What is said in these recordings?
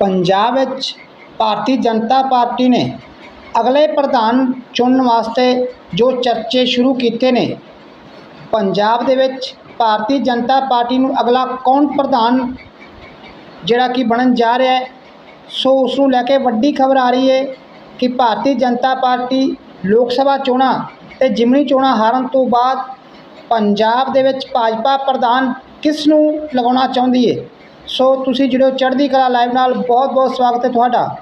ਪੰਜਾਬ ਵਿੱਚ ਭਾਰਤੀ ਜਨਤਾ ਪਾਰਟੀ ਨੇ ਅਗਲੇ ਪ੍ਰਧਾਨ ਚੁਣਨ ਵਾਸਤੇ ਜੋ ਚਰਚੇ ਸ਼ੁਰੂ ਕੀਤੇ ਨੇ, ਪੰਜਾਬ ਦੇ ਵਿੱਚ ਭਾਰਤੀ ਜਨਤਾ ਪਾਰਟੀ ਨੂੰ ਅਗਲਾ ਕੌਣ ਪ੍ਰਧਾਨ ਜਿਹੜਾ ਕਿ ਬਣਨ ਜਾ ਰਿਹਾ ਹੈ, ਸੋ ਉਸ ਨੂੰ ਲੈ ਕੇ ਵੱਡੀ ਖਬਰ ਆ ਰਹੀ ਹੈ ਕਿ ਭਾਰਤੀ ਜਨਤਾ ਪਾਰਟੀ ਲੋਕ ਸਭਾ ਚੋਣਾਂ ਤੇ ਜਿਮਨੀ ਚੋਣਾਂ ਹਾਰਨ ਤੋਂ ਬਾਅਦ ਪੰਜਾਬ ਦੇ ਵਿੱਚ ਭਾਜਪਾ ਪ੍ਰਧਾਨ ਕਿਸ ਨੂੰ ਲਗਾਉਣਾ ਚਾਹੁੰਦੀ ਹੈ? ਸੋ ਤੁਸੀਂ ਜਿਹੜੇ ਚੜ੍ਹਦੀ ਕਲਾ ਲਾਈਵ ਨਾਲ, ਬਹੁਤ ਬਹੁਤ ਸਵਾਗਤ ਹੈ ਤੁਹਾਡਾ।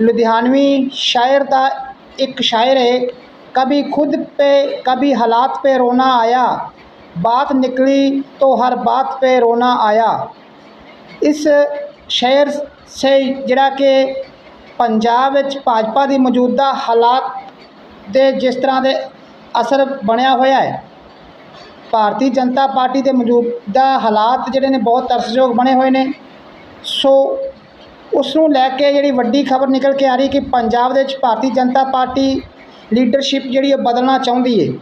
ਲੁਧਿਆਣਵੀ ਸ਼ਾਇਰ ਦਾ ਇੱਕ ਸ਼ਾਇਰ ਹੈ ਕभी ਖੁਦ ਪੇ कभी ਹਾਲਾਤ ਪੇ ਰੋਣਾ ਆਇਆ, ਬਾਤ ਨਿਕਲੀ तो ਹਰ ਬਾਤ ਪੇ ਰੋਣਾ ਆਇਆ। ਇਸ ਸ਼ਹਿਰ ਸੇ ਜਿਹੜਾ ਕਿ ਪੰਜਾਬ ਵਿੱਚ ਭਾਜਪਾ ਦੀ ਮੌਜੂਦਾ ਹਾਲਾਤ ਦੇ ਜਿਸ ਤਰ੍ਹਾਂ ਦੇ ਅਸਰ ਬਣਿਆ ਹੋਇਆ ਹੈ ਭਾਰਤੀ ਜਨਤਾ ਪਾਰਟੀ ਦੇ ਮੌਜੂਦਾ ਹਾਲਾਤ ਜਿਹੜੇ ਨੇ ਬਹੁਤ ਤਰਸਯੋਗ ਬਣੇ ਹੋਏ ਨੇ। ਸੋ ਉਸ ਨੂੰ ਲੈ ਕੇ ਜਿਹੜੀ ਵੱਡੀ ਖਬਰ ਨਿਕਲ ਕੇ ਆ ਰਹੀ ਕਿ ਪੰਜਾਬ ਦੇ ਵਿੱਚ ਭਾਰਤੀ ਜਨਤਾ ਪਾਰਟੀ ਲੀਡਰਸ਼ਿਪ ਜਿਹੜੀ ਉਹ ਬਦਲਣਾ ਚਾਹੁੰਦੀ ਹੈ।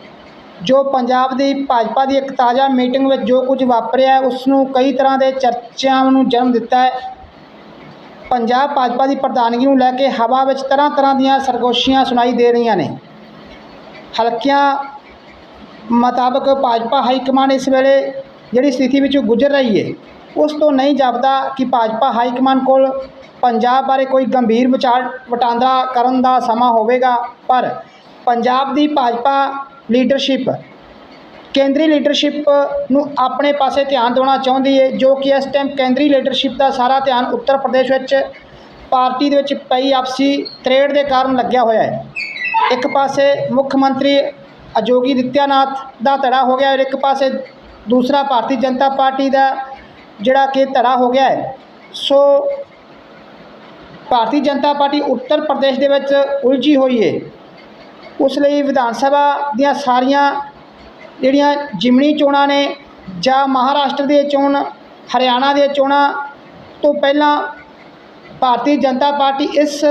ਜੋ ਪੰਜਾਬ ਦੀ ਭਾਜਪਾ ਦੀ ਇੱਕ ਤਾਜ਼ਾ ਮੀਟਿੰਗ ਵਿੱਚ ਜੋ ਕੁਝ ਵਾਪਰਿਆ ਉਸ ਨੂੰ ਕਈ ਤਰ੍ਹਾਂ ਦੇ ਚਰਚਾਵਾਂ ਨੂੰ ਜਨਮ ਦਿੱਤਾ ਹੈ। ਪੰਜਾਬ ਭਾਜਪਾ ਦੀ ਪ੍ਰਧਾਨਗੀ ਨੂੰ ਲੈ ਕੇ ਹਵਾ ਵਿੱਚ ਤਰ੍ਹਾਂ ਤਰ੍ਹਾਂ ਦੀਆਂ ਸਰਗੋਸ਼ੀਆਂ ਸੁਣਾਈ ਦੇ ਰਹੀਆਂ ਨੇ। ਹਲਕਿਆਂ ਮੁਤਾਬਕ ਭਾਜਪਾ ਹਾਈ ਕਮਾਂਡ ਇਸ ਵੇਲੇ ਜਿਹੜੀ ਸਥਿਤੀ ਵਿੱਚੋਂ ਗੁਜ਼ਰ ਰਹੀ ਹੈ, ਉਸ ਤੋਂ ਨਹੀਂ ਜਾਪਦਾ ਕਿ ਭਾਜਪਾ ਹਾਈ ਕਮਾਂਡ ਕੋਲ ਪੰਜਾਬ ਬਾਰੇ ਕੋਈ ਗੰਭੀਰ ਵਿਚਾਰ ਵਟਾਂਦਰਾ ਕਰਨ ਦਾ ਸਮਾਂ ਹੋਵੇਗਾ, ਪਰ ਪੰਜਾਬ ਦੀ ਭਾਜਪਾ ਲੀਡਰਸ਼ਿਪ, ਕੇਂਦਰੀ ਲੀਡਰਸ਼ਿਪ ਨੂੰ ਆਪਣੇ ਪਾਸੇ ਧਿਆਨ ਦੇਣਾ ਚਾਹੁੰਦੀ ਹੈ, ਜੋ ਕਿ ਇਸ ਟਾਈਮ ਕੇਂਦਰੀ ਲੀਡਰਸ਼ਿਪ ਦਾ ਸਾਰਾ ਧਿਆਨ ਉੱਤਰ ਪ੍ਰਦੇਸ਼ ਵਿੱਚ ਪਾਰਟੀ ਦੇ ਵਿੱਚ ਪਈ ਆਪਸੀ ਤਰੇੜ ਦੇ ਕਾਰਨ ਲੱਗਿਆ ਹੋਇਆ ਹੈ। ਇੱਕ ਪਾਸੇ ਮੁੱਖ ਮੰਤਰੀ ਅਜੋਗੀ ਦਿੱਤਿਆਨਾਥ ਦਾ ਧੜਾ ਹੋ ਗਿਆ ਔਰ ਇੱਕ ਪਾਸੇ ਦੂਸਰਾ ਭਾਰਤੀ ਜਨਤਾ ਪਾਰਟੀ ਦਾ ਜਿਹੜਾ ਕਿ ਧੜਾ ਹੋ ਗਿਆ ਹੈ। ਸੋ ਭਾਰਤੀ ਜਨਤਾ ਪਾਰਟੀ ਉੱਤਰ ਪ੍ਰਦੇਸ਼ ਦੇ ਵਿੱਚ ਉਲਝੀ ਹੋਈ ਹੈ। ਉਸ ਲਈ ਵਿਧਾਨ ਸਭਾ ਦੀਆਂ ਸਾਰੀਆਂ ਜਿਹੜੀਆਂ ਜਿਮਣੀ ਚੋਣਾਂ ਨੇ ਜਾਂ ਮਹਾਰਾਸ਼ਟਰ ਦੀ ਚੋਣ, ਹਰਿਆਣਾ ਦੀਆਂ ਚੋਣਾਂ ਤੋਂ ਪਹਿਲਾਂ ਭਾਰਤੀ ਜਨਤਾ ਪਾਰਟੀ ਇਸ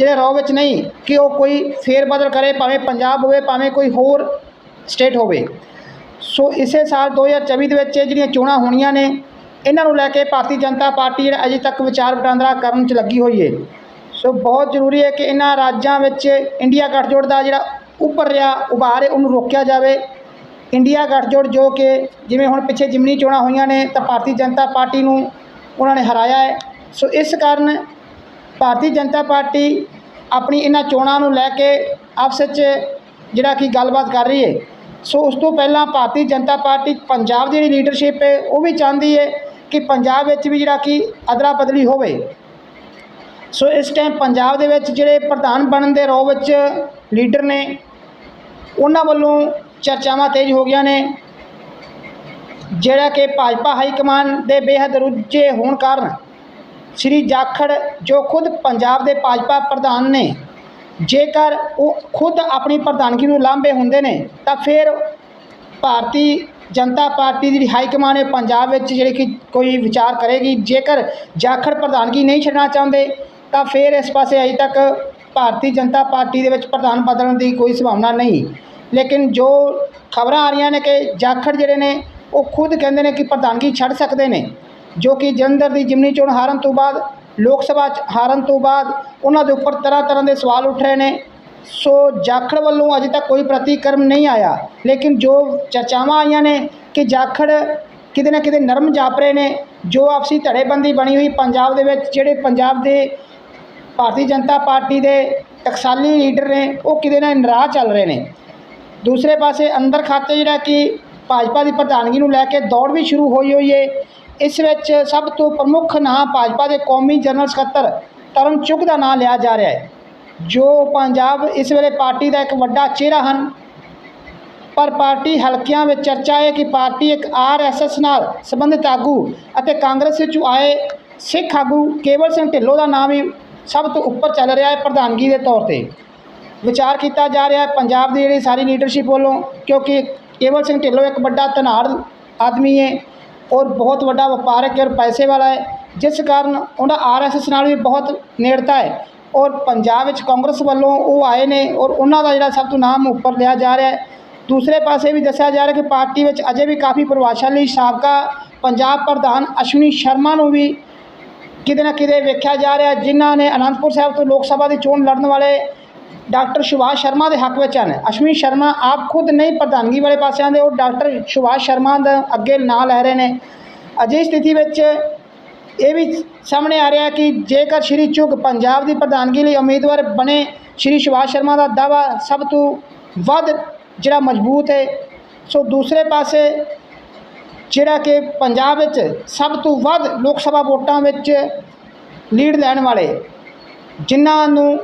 ਜਿਹੜੇ ਰੌ ਵਿੱਚ ਨਹੀਂ, ਕਿ ਉਹ ਕੋਈ ਫੇਰ ਬਦਲ ਕਰੇ, ਭਾਵੇਂ ਪੰਜਾਬ ਹੋਵੇ, ਭਾਵੇਂ ਕੋਈ ਹੋਰ ਸਟੇਟ ਹੋਵੇ। ਸੋ ਇਸੇ ਸਾਲ 2024 ਦੇ ਵਿੱਚ ਇਹ ਜਿਹੜੀਆਂ ਚੋਣਾਂ ਹੋਣੀਆਂ ਨੇ, ਇਹਨਾਂ ਨੂੰ ਲੈ ਕੇ ਭਾਰਤੀ ਜਨਤਾ ਪਾਰਟੀ ਜਿਹੜਾ ਅਜੇ ਤੱਕ ਵਿਚਾਰ ਵਟਾਂਦਰਾ ਕਰਨ 'ਚ ਲੱਗੀ ਹੋਈ ਹੈ ਸੋ ਬਹੁਤ ਜ਼ਰੂਰੀ ਹੈ ਕਿ ਇਹਨਾਂ ਰਾਜਾਂ ਵਿੱਚ ਇੰਡੀਆ ਗੱਠਜੋੜ ਦਾ ਜਿਹੜਾ ਉੱਪਰ ਰਿਹਾ, ਉਭਾਰ ਹੈ ਉਹਨੂੰ ਰੋਕਿਆ ਜਾਵੇ। ਇੰਡੀਆ ਗੱਠਜੋੜ ਜੋ ਕਿ ਜਿਵੇਂ ਹੁਣ ਪਿੱਛੇ ਜਿਮਨੀ ਚੋਣਾਂ ਹੋਈਆਂ ਨੇ, ਤਾਂ ਭਾਰਤੀ ਜਨਤਾ ਪਾਰਟੀ ਨੂੰ ਉਹਨਾਂ ਨੇ ਹਰਾਇਆ ਹੈ ਸੋ ਇਸ ਕਾਰਨ ਭਾਰਤੀ ਜਨਤਾ ਪਾਰਟੀ ਆਪਣੀ ਇਹਨਾਂ ਚੋਣਾਂ ਨੂੰ ਲੈ ਕੇ ਆਪਸ ਵਿੱਚ ਜਿਹੜਾ ਕਿ ਗੱਲਬਾਤ ਕਰ ਰਹੀ ਹੈ। ਸੋ ਉਸ ਤੋਂ ਪਹਿਲਾਂ ਭਾਰਤੀ ਜਨਤਾ ਪਾਰਟੀ ਪੰਜਾਬ ਦੀ ਜਿਹੜੀ ਲੀਡਰਸ਼ਿਪ ਹੈ, ਉਹ ਵੀ ਚਾਹੁੰਦੀ ਹੈ ਕਿ ਪੰਜਾਬ ਵਿੱਚ ਵੀ ਜਿਹੜਾ ਕਿ ਅਦਲਾ ਬਦਲੀ ਹੋਵੇ। ਸੋ ਇਸ ਟਾਈਮ ਪੰਜਾਬ ਦੇ ਵਿੱਚ ਜਿਹੜੇ ਪ੍ਰਧਾਨ ਬਣਨ ਦੇ ਰੋਹ ਵਿੱਚ ਲੀਡਰ ਨੇ, ਉਹਨਾਂ ਵੱਲੋਂ ਚਰਚਾਵਾਂ ਤੇਜ਼ ਹੋ ਗਈਆਂ ਨੇ। ਜਿਹੜਾ ਕਿ ਭਾਜਪਾ ਹਾਈ ਕਮਾਨ ਦੇ ਬੇਹੱਦ ਰੁੱਝੇ ਹੋਣ ਕਾਰਨ ਸ਼੍ਰੀ ਜਾਖੜ, ਜੋ ਖੁਦ ਪੰਜਾਬ ਦੇ ਭਾਜਪਾ ਪ੍ਰਧਾਨ ਨੇ, ਜੇਕਰ ਉਹ ਖੁਦ ਆਪਣੀ ਪ੍ਰਧਾਨਗੀ ਨੂੰ ਲਾਂਭੇ ਹੁੰਦੇ ਨੇ, ਤਾਂ ਫਿਰ ਭਾਰਤੀ ਜਨਤਾ ਪਾਰਟੀ ਦੀ ਹਾਈ ਕਮਾਨ ਹੈ ਪੰਜਾਬ ਵਿੱਚ ਜਿਹੜੀ ਕਿ ਕੋਈ ਵਿਚਾਰ ਕਰੇਗੀ। ਜੇਕਰ ਜਾਖੜ ਪ੍ਰਧਾਨਗੀ ਨਹੀਂ ਛੱਡਣਾ ਚਾਹੁੰਦੇ, ਤਾਂ ਫਿਰ ਇਸ ਪਾਸੇ ਅਜੇ ਤੱਕ ਭਾਰਤੀ ਜਨਤਾ ਪਾਰਟੀ ਦੇ ਵਿੱਚ ਪ੍ਰਧਾਨ ਬਦਲਣ ਦੀ ਕੋਈ ਸੰਭਾਵਨਾ ਨਹੀਂ। ਲੇਕਿਨ ਜੋ ਖਬਰਾਂ ਆ ਰਹੀਆਂ ਨੇ ਕਿ ਜਾਖੜ ਜਿਹੜੇ ਨੇ, ਉਹ ਖੁਦ ਕਹਿੰਦੇ ਨੇ ਕਿ ਪ੍ਰਧਾਨਗੀ ਛੱਡ ਸਕਦੇ ਨੇ। ਜੋ ਕਿ ਜਲੰਧਰ ਦੀ ਜਿਮਨੀ ਚੋਣ ਹਾਰਨ ਤੋਂ ਬਾਅਦ, ਲੋਕ ਸਭਾ 'ਚ ਹਾਰਨ ਤੋਂ ਬਾਅਦ ਉਹਨਾਂ ਦੇ ਉੱਪਰ ਤਰ੍ਹਾਂ ਤਰ੍ਹਾਂ ਦੇ ਸਵਾਲ ਉੱਠ ਰਹੇ ਨੇ। ਸੋ ਜਾਖੜ ਵੱਲੋਂ ਅਜੇ ਤੱਕ ਕੋਈ ਪ੍ਰਤੀਕਰਮ ਨਹੀਂ ਆਇਆ। ਲੇਕਿਨ ਜੋ ਚਰਚਾਵਾਂ ਆਈਆਂ ਨੇ ਕਿ ਜਾਖੜ ਕਿਤੇ ਨਾ ਕਿਤੇ ਨਰਮ ਜਾਪ ਰਹੇ ਨੇ, ਜੋ ਆਪਸੀ ਧੜੇਬੰਦੀ ਬਣੀ ਹੋਈ ਪੰਜਾਬ ਦੇ ਵਿੱਚ, ਜਿਹੜੇ ਪੰਜਾਬ ਦੇ ਭਾਰਤੀ ਜਨਤਾ ਪਾਰਟੀ ਦੇ ਟਕਸਾਲੀ ਲੀਡਰ ਨੇ, ਉਹ ਕਿਤੇ ਨਾ ਨਾਰਾਜ਼ ਚੱਲ ਰਹੇ ਨੇ। ਦੂਸਰੇ ਪਾਸੇ ਅੰਦਰ ਖਾਤੇ ਜਿਹੜਾ ਕਿ ਭਾਜਪਾ ਦੀ ਪ੍ਰਧਾਨਗੀ ਨੂੰ ਲੈ ਕੇ ਦੌੜ ਵੀ ਸ਼ੁਰੂ ਹੋਈ ਹੋਈ ਹੈ ਇਸ ਵਿੱਚ ਸਭ ਤੋਂ ਪ੍ਰਮੁੱਖ ਨਾਂ ਭਾਜਪਾ ਦੇ ਕੌਮੀ ਜਨਰਲ ਸਕੱਤਰ ਤਰਨ ਚੁੱਗ ਦਾ ਨਾਂ ਲਿਆ ਜਾ ਰਿਹਾ ਹੈ, ਜੋ ਪੰਜਾਬ ਇਸ ਵੇਲੇ ਪਾਰਟੀ ਦਾ ਇੱਕ ਵੱਡਾ ਚਿਹਰਾ ਹਨ। ਪਰ ਪਾਰਟੀ ਹਲਕਿਆਂ ਵਿੱਚ ਚਰਚਾ ਹੈ ਕਿ ਪਾਰਟੀ ਇੱਕ ਆਰਐਸਐਸ ਨਾਲ ਸੰਬੰਧਿਤ ਆਗੂ ਅਤੇ ਕਾਂਗਰਸ ਵਿੱਚੋਂ ਆਏ ਸਿੱਖ ਆਗੂ ਕੇਵਲ ਸਿੰਘ ਢਿੱਲੋਂ ਦਾ ਨਾਮ ਵੀ ਸਭ ਤੋਂ ਉੱਪਰ ਚੱਲ ਰਿਹਾ ਹੈ ਪ੍ਰਧਾਨਗੀ ਦੇ ਤੌਰ ਤੇ। ਵਿਚਾਰ ਕੀਤਾ ਜਾ ਰਿਹਾ ਹੈ ਪੰਜਾਬ ਦੀ ਜਿਹੜੀ ਸਾਰੀ ਲੀਡਰਸ਼ਿਪ ਵੱਲੋਂ, ਕਿਉਂਕਿ ਕੇਵਲ ਸਿੰਘ ਢਿੱਲੋਂ ਇੱਕ ਵੱਡਾ ਧਨਾੜ ਆਦਮੀ ਹੈ ਔਰ ਬਹੁਤ ਵੱਡਾ ਵਪਾਰਕ ਔਰ ਪੈਸੇ ਵਾਲਾ ਹੈ, ਜਿਸ ਕਾਰਨ ਉਹਦਾ ਆਰਐਸਐਸ ਨਾਲ ਵੀ ਬਹੁਤ ਨੇੜਤਾ ਹੈ। ਔਰ ਪੰਜਾਬ ਵਿੱਚ ਕਾਂਗਰਸ ਵੱਲੋਂ ਉਹ ਆਏ ਨੇ ਔਰ ਉਹਨਾਂ ਦਾ ਜਿਹੜਾ ਸਭ ਤੋਂ ਨਾਮ ਉੱਪਰ ਲਿਆ ਜਾ ਰਿਹਾ ਹੈ। ਦੂਸਰੇ ਪਾਸੇ ਵੀ ਦੱਸਿਆ ਜਾ ਰਿਹਾ ਕਿ ਪਾਰਟੀ ਵਿੱਚ ਅਜੇ ਵੀ ਕਾਫੀ ਪ੍ਰਭਾਵਸ਼ਾਲੀ ਸਾਬਕਾ ਪੰਜਾਬ ਪ੍ਰਧਾਨ ਅਸ਼ਵਨੀ ਸ਼ਰਮਾ ਨੂੰ ਵੀ ਕਿਤੇ ਨਾ ਕਿਤੇ ਵੇਖਿਆ ਜਾ ਰਿਹਾ ਜਿਨ੍ਹਾਂ ਨੇ ਅਨੰਦਪੁਰ ਸਾਹਿਬ ਤੋਂ ਲੋਕ ਸਭਾ ਦੀ ਚੋਣ ਲੜਨ ਵਾਲੇ ਡਾਕਟਰ ਸੁਭਾਸ਼ ਸ਼ਰਮਾ ਦੇ ਹੱਕ ਵਿੱਚ ਹਨ। ਅਸ਼ਵਨੀ ਸ਼ਰਮਾ ਆਪ ਖੁਦ ਨਹੀਂ ਪ੍ਰਧਾਨਗੀ ਵਾਲੇ ਪਾਸੇ ਆਉਂਦੇ ਉਹ ਡਾਕਟਰ ਸੁਭਾਸ਼ ਸ਼ਰਮਾ ਦਾ ਅੱਗੇ ਨਾਂ ਲੈ ਰਹੇ ਨੇ। ਅਜਿਹੀ ਸਥਿਤੀ ਵਿੱਚ ਇਹ ਵੀ ਸਾਹਮਣੇ ਆ ਰਿਹਾ ਕਿ ਜੇਕਰ ਸ਼੍ਰੀ ਚੁਗ ਪੰਜਾਬ ਦੀ ਪ੍ਰਧਾਨਗੀ ਲਈ ਉਮੀਦਵਾਰ ਬਣੇ, ਸ਼੍ਰੀ ਸੁਭਾਸ਼ ਸ਼ਰਮਾ ਦਾ ਦਾਵਾ ਸਭ ਤੋਂ ਵੱਧ ਜਿਹੜਾ ਮਜ਼ਬੂਤ ਹੈ। ਸੋ ਦੂਸਰੇ ਪਾਸੇ ਜਿਹੜਾ ਕਿ ਪੰਜਾਬ ਵਿੱਚ ਸਭ ਤੋਂ ਵੱਧ ਲੋਕ ਸਭਾ ਵੋਟਾਂ ਵਿੱਚ ਲੀਡ ਲੈਣ ਵਾਲੇ ਜਿਨ੍ਹਾਂ ਨੂੰ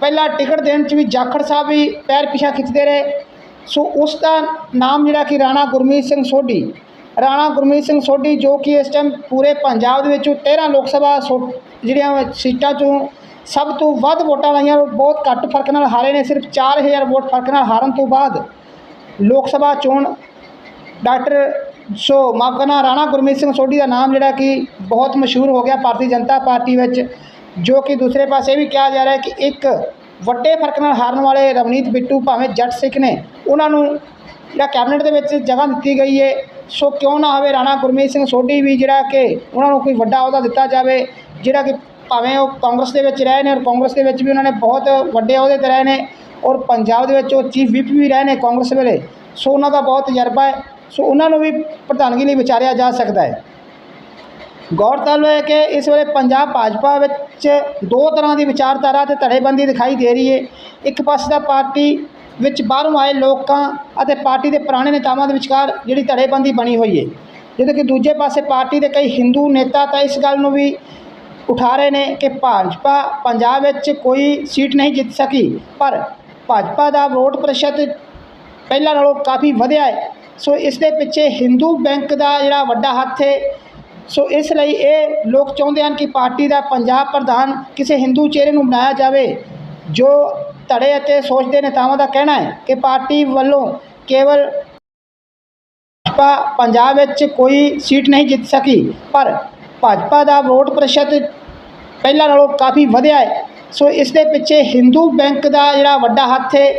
ਪਹਿਲਾਂ ਟਿਕਟ ਦੇਣ 'ਚ ਵੀ ਜਾਖੜ ਸਾਹਿਬ ਵੀ ਪੈਰ ਪਿਛਾ ਖਿੱਚਦੇ ਰਹੇ। ਸੋ ਉਸ ਦਾ ਨਾਮ ਜਿਹੜਾ ਕਿ ਰਾਣਾ ਗੁਰਮੀਤ ਸਿੰਘ ਸੋਢੀ, ਰਾਣਾ ਗੁਰਮੀਤ ਸਿੰਘ ਸੋਢੀ ਜੋ ਕਿ ਇਸ ਟਾਈਮ ਪੂਰੇ ਪੰਜਾਬ ਦੇ ਵਿੱਚੋਂ 13 ਲੋਕ ਸਭਾ ਸੋ, ਜਿਹੜੀਆਂ ਸੀਟਾਂ 'ਚੋਂ ਸਭ ਤੋਂ ਵੱਧ ਵੋਟਾਂ ਲਾਈਆਂ ਬਹੁਤ ਘੱਟ ਫ਼ਰਕ ਨਾਲ ਹਾਰੇ ਨੇ, ਸਿਰਫ 4000 ਵੋਟ ਫ਼ਰਕ ਨਾਲ ਹਾਰਨ ਤੋਂ ਬਾਅਦ ਲੋਕ ਸਭਾ ਚੋਣ ਡਾਕਟਰ, ਸੋ ਮਾਫ ਕਰਨਾ, ਰਾਣਾ ਗੁਰਮੀਤ ਸਿੰਘ ਸੋਢੀ ਦਾ ਨਾਮ ਜਿਹੜਾ ਕਿ ਬਹੁਤ ਮਸ਼ਹੂਰ ਹੋ ਗਿਆ ਭਾਰਤੀ ਜਨਤਾ ਪਾਰਟੀ ਵਿੱਚ। ਜੋ ਕਿ ਦੂਸਰੇ ਪਾਸੇ ਇਹ ਵੀ ਕਿਹਾ ਜਾ ਰਿਹਾ ਕਿ ਇੱਕ ਵੱਡੇ ਫ਼ਰਕ ਨਾਲ ਹਾਰਨ ਵਾਲੇ ਰਵਨੀਤ ਬਿੱਟੂ ਭਾਵੇਂ ਜੱਟ ਸਿੱਖ ਨੇ, ਉਹਨਾਂ ਨੂੰ ਜਿਹੜਾ ਕੈਬਨਿਟ ਦੇ ਵਿੱਚ ਜਗ੍ਹਾ ਦਿੱਤੀ ਗਈ ਹੈ, ਸੋ ਕਿਉਂ ਨਾ ਹੋਵੇ ਰਾਣਾ ਗੁਰਮੀਤ ਸਿੰਘ ਸੋਢੀ ਵੀ ਜਿਹੜਾ ਕਿ ਉਹਨਾਂ ਨੂੰ ਕੋਈ ਵੱਡਾ ਅਹੁਦਾ ਦਿੱਤਾ ਜਾਵੇ, ਜਿਹੜਾ ਕਿ ਭਾਵੇਂ ਉਹ ਕਾਂਗਰਸ ਦੇ ਵਿੱਚ ਰਹੇ ਨੇ ਔਰ ਕਾਂਗਰਸ ਦੇ ਵਿੱਚ ਵੀ ਉਹਨਾਂ ਨੇ ਬਹੁਤ ਵੱਡੇ ਅਹੁਦੇ ਤੇ ਰਹੇ ਨੇ ਔਰ ਪੰਜਾਬ ਦੇ ਵਿੱਚ ਉਹ ਚੀਫ ਵਿਪ ਵੀ ਰਹੇ ਨੇ ਕਾਂਗਰਸ ਵੇਲੇ, ਸੋ ਉਹਨਾਂ ਦਾ ਬਹੁਤ ਤਜਰਬਾ ਹੈ, ਸੋ ਉਹਨਾਂ ਨੂੰ ਵੀ ਪ੍ਰਧਾਨਗੀ ਲਈ ਵਿਚਾਰਿਆ ਜਾ ਸਕਦਾ ਹੈ। ਗੌਰਤਲਬ ਹੈ ਕਿ ਇਸ ਵੇਲੇ ਪੰਜਾਬ ਭਾਜਪਾ ਵਿੱਚ ਦੋ ਤਰ੍ਹਾਂ ਦੀ ਵਿਚਾਰਧਾਰਾ ਤੇ ਧੜੇਬੰਦੀ ਦਿਖਾਈ ਦੇ ਰਹੀ ਹੈ। ਇੱਕ ਪਾਸੇ ਦਾ ਪਾਰਟੀ ਵਿੱਚ ਬਾਹਰੋਂ ਆਏ ਲੋਕਾਂ ਅਤੇ ਪਾਰਟੀ ਦੇ ਪੁਰਾਣੇ ਨੇਤਾਵਾਂ ਦੇ ਵਿਚਕਾਰ ਜਿਹੜੀ ਧੜੇਬੰਦੀ ਬਣੀ ਹੋਈ ਹੈ। ਜਦੋਂ ਕਿ ਦੂਜੇ ਪਾਸੇ ਪਾਰਟੀ ਦੇ ਕਈ ਹਿੰਦੂ ਨੇਤਾ ਤਾਂ ਇਸ ਗੱਲ ਨੂੰ ਵੀ ਉਠਾ ਰਹੇ ਨੇ ਕਿ ਭਾਜਪਾ ਪੰਜਾਬ ਵਿੱਚ ਕੋਈ ਸੀਟ ਨਹੀਂ ਜਿੱਤ ਸਕੀ, ਪਰ ਭਾਜਪਾ ਦਾ ਵੋਟ ਪ੍ਰਸ਼ਤ ਪਹਿਲਾਂ ਨਾਲੋਂ ਕਾਫੀ ਵਧਿਆ ਹੈ। ਸੋ ਇਸ ਦੇ ਪਿੱਛੇ ਹਿੰਦੂ ਬੈਂਕ ਦਾ ਜਿਹੜਾ ਵੱਡਾ ਹੱਥ ਹੈ ਸੋ ਇਸ ਲਈ ਇਹ ਲੋਕ ਚਾਹੁੰਦੇ ਹਨ ਕਿ ਪਾਰਟੀ ਦਾ ਪੰਜਾਬ ਪ੍ਰਧਾਨ ਕਿਸੇ ਹਿੰਦੂ ਚਿਹਰੇ ਨੂੰ ਬਣਾਇਆ ਜਾਵੇ, ਜੋ ਧੜੇ ਅਤੇ ਸੋਚਦੇ ਨੇਤਾਵਾਂ ਦਾ ਕਹਿਣਾ ਹੈ ਕਿ ਪਾਰਟੀ ਵੱਲੋਂ ਕੇਵਲ ਭਾਜਪਾ ਪੰਜਾਬ ਵਿੱਚ ਕੋਈ ਸੀਟ ਨਹੀਂ ਜਿੱਤ ਸਕੀ, ਪਰ ਭਾਜਪਾ ਦਾ ਵੋਟ ਪ੍ਰਤੀਸ਼ਤ ਪਹਿਲਾਂ ਨਾਲੋਂ ਕਾਫੀ ਵਧਿਆ ਹੈ। ਸੋ ਇਸ ਦੇ ਪਿੱਛੇ ਹਿੰਦੂ ਬੈਂਕ ਦਾ ਜਿਹੜਾ ਵੱਡਾ ਹੱਥ ਹੈ,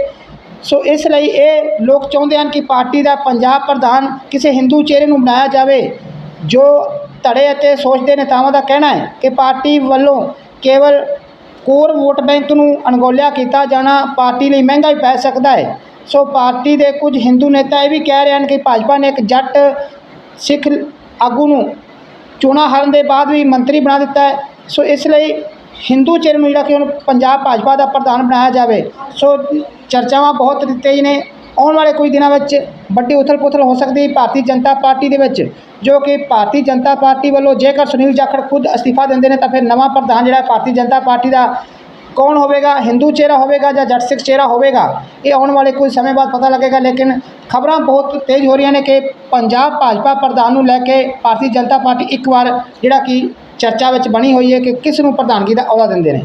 ਸੋ ਇਸ ਲਈ ਇਹ ਲੋਕ ਚਾਹੁੰਦੇ ਹਨ ਕਿ ਪਾਰਟੀ ਦਾ ਪੰਜਾਬ ਪ੍ਰਧਾਨ ਕਿਸੇ ਹਿੰਦੂ ਚਿਹਰੇ ਨੂੰ ਬਣਾਇਆ ਜਾਵੇ, ਜੋ ਧੜੇ ਅਤੇ ਸੋਚਦੇ ਨੇਤਾਵਾਂ ਦਾ ਕਹਿਣਾ ਹੈ ਕਿ ਪਾਰਟੀ ਵੱਲੋਂ ਕੇਵਲ ਕੋਰ ਵੋਟ ਬੈਂਕ ਨੂੰ ਅਣਗੋਲਿਆ ਕੀਤਾ ਜਾਣਾ ਪਾਰਟੀ ਲਈ ਮਹਿੰਗਾ ਹੀ ਪੈ ਸਕਦਾ ਹੈ। ਸੋ ਪਾਰਟੀ ਦੇ ਕੁਝ ਹਿੰਦੂ ਨੇਤਾ ਇਹ ਵੀ ਕਹਿ ਰਹੇ ਹਨ ਕਿ ਭਾਜਪਾ ਨੇ ਇੱਕ ਜੱਟ ਸਿੱਖ ਆਗੂ ਨੂੰ ਚੋਣਾਂ ਹਾਰਨ ਦੇ ਬਾਅਦ ਵੀ ਮੰਤਰੀ ਬਣਾ ਦਿੱਤਾ ਹੈ। ਸੋ ਇਸ ਲਈ ਹਿੰਦੂ ਚਿਹਰੇ ਨੂੰ ਜਿਹੜਾ ਕਿ ਹੁਣ ਪੰਜਾਬ ਭਾਜਪਾ ਦਾ ਪ੍ਰਧਾਨ ਬਣਾਇਆ ਜਾਵੇ, ਸੋ ਚਰਚਾਵਾਂ ਬਹੁਤ ਤੇਜ਼ ਨੇ। ਆਉਣ ਵਾਲੇ ਕੁਝ ਦਿਨਾਂ ਵਿੱਚ ਵੱਡੀ ਉਥਲ-ਪੁਥਲ ਹੋ ਸਕਦੀ ਹੈ ਭਾਰਤੀ ਜਨਤਾ ਪਾਰਟੀ ਦੇ ਵਿੱਚ, ਜੋ ਕਿ ਭਾਰਤੀ ਜਨਤਾ ਪਾਰਟੀ ਵੱਲੋਂ ਜੇਕਰ ਸੁਨੀਲ ਜਾਖੜ ਖੁਦ ਅਸਤੀਫਾ ਦਿੰਦੇ ਨੇ ਤਾਂ ਫਿਰ ਨਵਾਂ ਪ੍ਰਧਾਨ ਜਿਹੜਾ ਭਾਰਤੀ ਜਨਤਾ ਪਾਰਟੀ ਦਾ ਕੌਣ ਹੋਵੇਗਾ? ਹਿੰਦੂ ਚਿਹਰਾ ਹੋਵੇਗਾ ਜਾਂ ਜੱਟ ਸਿੱਖ ਚਿਹਰਾ ਹੋਵੇਗਾ? ਇਹ ਆਉਣ ਵਾਲੇ ਕੁਝ ਸਮੇਂ ਬਾਅਦ ਪਤਾ ਲੱਗੇਗਾ, ਲੇਕਿਨ ਖਬਰਾਂ ਬਹੁਤ ਤੇਜ਼ ਹੋ ਰਹੀਆਂ ਨੇ ਕਿ ਪੰਜਾਬ ਭਾਜਪਾ ਪ੍ਰਧਾਨ ਨੂੰ ਲੈ ਕੇ ਭਾਰਤੀ ਜਨਤਾ ਪਾਰਟੀ ਇੱਕ ਵਾਰ ਜਿਹੜਾ ਕਿ ਚਰਚਾ ਵਿੱਚ ਬਣੀ ਹੋਈ ਹੈ ਕਿ ਕਿਸ ਨੂੰ ਪ੍ਰਧਾਨਗੀ ਦਾ ਅਹੁਦਾ ਦਿੰਦੇ ਨੇ।